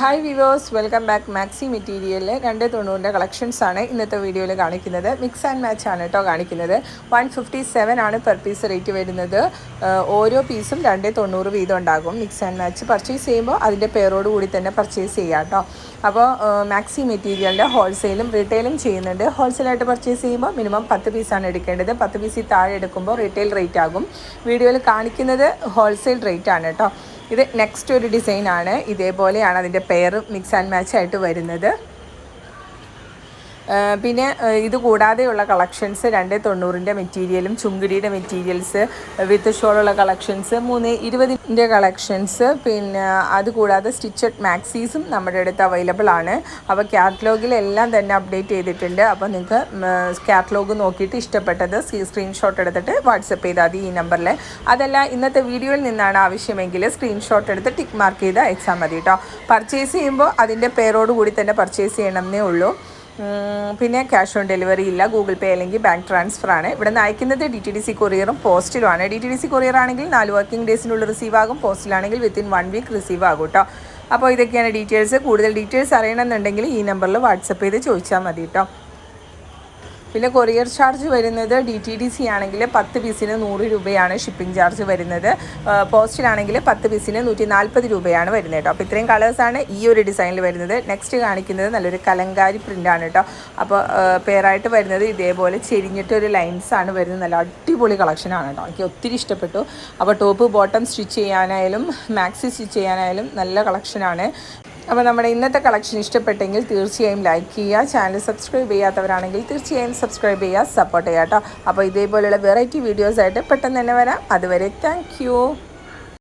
Hi viewers welcome back maxi മെറ്റീരിയലിലെ രണ്ട് തൊണ്ണൂറിന്റെ ആണ് ഇന്നത്തെ വീഡിയോയിൽ കാണിക്കുന്നത്. മിക്സ് ആൻഡ് മാച്ച് ആണ് കേട്ടോ കാണിക്കുന്നത്. വൺ ഫിഫ്റ്റി സെവൻ ആണ് പെർ പീസ് റേറ്റ് വരുന്നത്. ഓരോ പീസും രണ്ട് തൊണ്ണൂറ് വീതം ഉണ്ടാകും. മിക്സ് ആൻഡ് മാച്ച് പർച്ചേസ് ചെയ്യുമ്പോൾ അതിന്റെ പേരോട് കൂടി തന്നെ പർച്ചേസ് ചെയ്യാം കേട്ടോ അപ്പോൾ മാക്സി മെറ്റീരിയലിന്റെ ഹോൾസെയിലും റീറ്റെയിലും ചെയ്യുന്നുണ്ട്. ഹോൾസെയിലായിട്ട് പർച്ചേസ് ചെയ്യുമ്പോൾ മിനിമം പത്ത് പീസാണ് എടുക്കേണ്ടത്. പത്ത് പീസിൽ താഴെ എടുക്കുമ്പോൾ റീറ്റെയിൽ റേറ്റ് ആകും. വീഡിയോയിൽ കാണിക്കുന്നത് ഹോൾസെയിൽ റേറ്റ് ആണ് കേട്ടോ ഇത് നെക്സ്റ്റ് ഒരു ഡിസൈനാണ് ഇതേപോലെയാണ് അതിന്റെ പെയർ മിക്സ് ആൻഡ് മാച്ച് ആയിട്ട് വരുന്നത്. പിന്നെ ഇത് കൂടാതെയുള്ള കളക്ഷൻസ് രണ്ട് തൊണ്ണൂറിന്റെ മെറ്റീരിയലും ചുങ്കുരിയുടെ മെറ്റീരിയൽസ് വിത്ത് ഷോളുള്ള കളക്ഷൻസ് മൂന്ന് ഇരുപതിന്റെ കളക്ഷൻസ് പിന്നെ അത് കൂടാതെ സ്റ്റിച്ചഡ് മാക്സീസും നമ്മുടെ അടുത്ത് അവൈലബിൾ ആണ്. അപ്പോൾ കാറ്റലോഗിലെല്ലാം തന്നെ അപ്ഡേറ്റ് ചെയ്തിട്ടുണ്ട്. അപ്പോൾ നിങ്ങൾക്ക് കാറ്റലോഗ് നോക്കിയിട്ട് ഇഷ്ടപ്പെട്ടത് സ്ക്രീൻഷോട്ട് എടുത്തിട്ട് വാട്സപ്പ് ചെയ്താൽ മതി ഈ നമ്പറിൽ അതല്ല ഇന്നത്തെ വീഡിയോയിൽ നിന്നാണ് ആവശ്യമെങ്കിൽ സ്ക്രീൻഷോട്ട് എടുത്ത് ടിക്ക് മാർക്ക് ചെയ്ത് അയച്ചാൽ മതി കേട്ടോ പർച്ചേസ് ചെയ്യുമ്പോൾ അതിന്റെ പേരോട് കൂടി തന്നെ പർച്ചേസ് ചെയ്യണമെന്നേ ഉള്ളൂ. പിന്നെ ക്യാഷ് ഓൺ ഡെലിവറി ഇല്ല. ഗൂഗിൾ പേ അല്ലെങ്കിൽ ബാങ്ക് ട്രാൻസ്ഫർ ആണ്. ഇവിടെ നിന്ന് അയക്കുന്നത് ഡി ടി ഡി സി കൊറിയറും പോസ്റ്റിലുമാണ് D T D C courier ആണെങ്കിൽ നാല് വർക്കിംഗ് ഡേയ്സിനുള്ളിൽ റിസീവ് ആകും. പോസ്റ്റിലാണെങ്കിൽ വിത്തിൻ വൺ വീക്ക് റിസീവ് ആകും കേട്ടോ അപ്പോൾ ഇതൊക്കെയാണ് ഡീറ്റെയിൽസ് കൂടുതൽ ഡീറ്റെയിൽസ് അറിയണമെന്നുണ്ടെങ്കിൽ ഈ നമ്പറിൽ വാട്സപ്പ് ചെയ്ത് ചോദിച്ചാൽ മതി കേട്ടോ പിന്നെ കൊറിയർ ചാർജ് വരുന്നത് ഡി ടി ഡി സി ആണെങ്കിൽ പത്ത് പീസിന് നൂറ് രൂപയാണ് ഷിപ്പിംഗ് ചാർജ് വരുന്നത്. പോസ്റ്റിലാണെങ്കിൽ പത്ത് പീസിന് നൂറ്റി നാൽപ്പത് രൂപയാണ് വരുന്നത് കേട്ടോ. അപ്പോൾ ഇത്രയും കളേഴ്സാണ് ഈ ഒരു ഡിസൈനിൽ വരുന്നത്. നെക്സ്റ്റ് കാണിക്കുന്നത് നല്ലൊരു കലങ്കാരി പ്രിന്റാണ് കേട്ടോ. അപ്പോൾ പേരായിട്ട് വരുന്നത് ഇതേപോലെ ചെരിഞ്ഞിട്ടൊരു ലൈൻസാണ് വരുന്നത്. നല്ല അടിപൊളി കളക്ഷനാണ് കേട്ടോ. എനിക്ക് ഒത്തിരി ഇഷ്ടപ്പെട്ടു. അപ്പോൾ ടോപ്പ് ബോട്ടം സ്റ്റിച്ച് ചെയ്യാനായാലും മാക്സി സ്റ്റിച്ച് ചെയ്യാനായാലും നല്ല കളക്ഷനാണ് അപ്പോൾ നമ്മുടെ ഇന്നത്തെ കളക്ഷൻ ഇഷ്ടപ്പെട്ടെങ്കിൽ തീർച്ചയായും ലൈക്ക് ചെയ്യുക ചാനൽ സബ്സ്ക്രൈബ് ചെയ്യാത്തവരാണെങ്കിൽ തീർച്ചയായും സബ്സ്ക്രൈബ് ചെയ്യുക സപ്പോർട്ട് ചെയ്യുക കേട്ടോ. അപ്പോൾ ഇതേപോലെയുള്ള വെറൈറ്റി വീഡിയോസായിട്ട് പെട്ടെന്ന് തന്നെ വരാം. അതുവരെ താങ്ക്